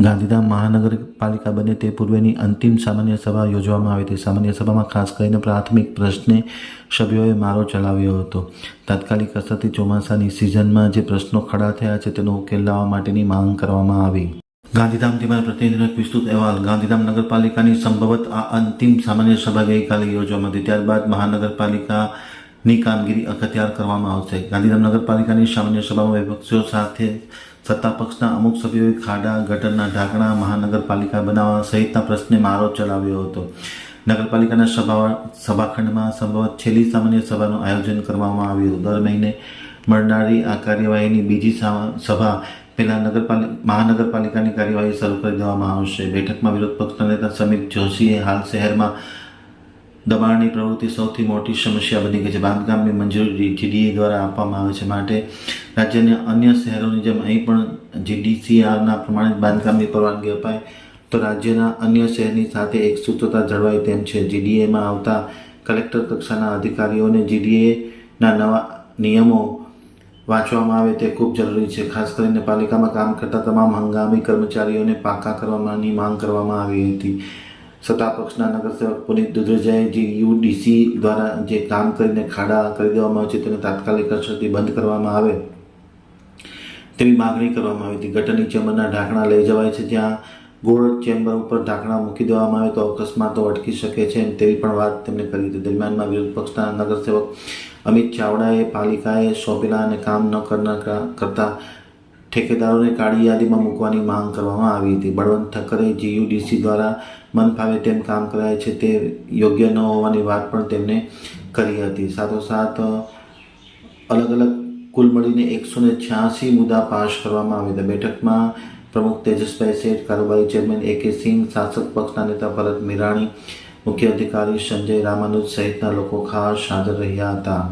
ગાંધીધામ મહાનગરપાલિકા બને તે પૂર્વેની અંતિમ સામાન્ય સભા યોજવામાં આવી હતી. સામાન્ય સભામાં ખાસ કરીને પ્રાથમિક પ્રશ્ને સભ્યોએ મારો ચલાવ્યો હતો. તાત્કાલિક અસરથી ચોમાસાની સિઝનમાં જે પ્રશ્નો ખડા થયા છે તેનો ઉકેલ લાવવા માટેની માંગ કરવામાં આવી. ગાંધીધામથી મારા પ્રતિનિધિનો વિસ્તૃત અહેવાલ. ગાંધીધામ નગરપાલિકાની સંભવત આ અંતિમ સામાન્ય સભા ગઈકાલે યોજવામાં હતી. ત્યારબાદ મહાનગરપાલિકાની કામગીરી અખત્યાર કરવામાં આવશે. ગાંધીધામ નગરપાલિકાની સામાન્ય સભામાં વિપક્ષીઓ સાથે સત્તા પક્ષના અમુક સભ્યોએ ખાડા, ગટરના ઢાંકણા, મહાનગરપાલિકા બનાવવા સહિતના પ્રશ્ને મારો ચલાવ્યો હતો. નગરપાલિકાના સભા, સભાખંડમાં સંભવત છેલ્લી સામાન્ય સભાનું આયોજન કરવામાં આવ્યું. દર મહિને મળનારી આ કાર્યવાહીની બીજી સભા પહેલાં નગરપાલિકા મહાનગરપાલિકાની કાર્યવાહી શરૂ કરી દેવામાં આવશે. બેઠકમાં વિરોધ પક્ષના નેતા સમીર જોશીએ હાલ શહેરમાં દબાણની પ્રવૃત્તિ સૌથી મોટી સમસ્યા બની ગઈ છે. બાંધકામની મંજૂરી જીડીએ દ્વારા આપવામાં આવે છે. માટે રાજ્યના અન્ય શહેરોની જેમ અહીં પણ જીડીસીઆરના પ્રમાણે જ બાંધકામની પરવાનગી અપાય તો રાજ્યના અન્ય શહેરની સાથે એક સૂત્રતા જળવાય તેમ છે. જીડીએમાં આવતા કલેક્ટર કક્ષાના અધિકારીઓને જીડીએના નવા નિયમો વાંચવામાં આવે તે ખૂબ જરૂરી છે. ખાસ કરીને પાલિકામાં કામ કરતા તમામ હંગામી કર્મચારીઓને પાકા કરવાની માંગ કરવામાં આવી હતી. સત્તા પક્ષના નગરસેવક પુનિત દુધરેજાએ જે યુડીસી દ્વારા જે કામ કરીને ખાડા કરી દેવામાં આવે છે, તેને તાત્કાલિક અસરથી બંધ કરવામાં આવે તેવી માગણી કરવામાં આવી હતી. ગટરની ચેમ્બરના ઢાંકણા લઈ જવાય છે, જ્યાં ગોળ ચેમ્બર ઉપર ઢાંકણા મૂકી દેવામાં આવે તો અકસ્માતો અટકી શકે છે તેવી પણ વાત તેમણે કરી હતી. દરમિયાનમાં વિરોધ પક્ષના નગરસેવક અમિત ચાવડાએ પાલિકાએ સોંપેલા અને કામ ન કરનાર કરતા ઠેકેદારોને કાળી યાદીમાં મૂકવાની માંગ કરવામાં આવી હતી. બળવંત ઠક્કરે જીયુડીસી દ્વારા મન ફાવે તેમ કામ કરાય છે તે યોગ્ય ન હોવાની વાત પણ તેમણે કરી હતી. સાથોસાથ, અલગ અલગ કુલ મળીને એકસો ને છ્યાસી મુદ્દા પાસ કરવામાં આવ્યા હતા. બેઠકમાં પ્રમુખ તેજસભાઈ શેઠ, કારોબારી ચેરમેન એ કે સિંહ, શાસક પક્ષના નેતા ભરત મીરાણી, મુખ્ય અધિકારી સંજય રામાનુજ સહિતના લોકો ખાસ હાજર રહ્યા હતા.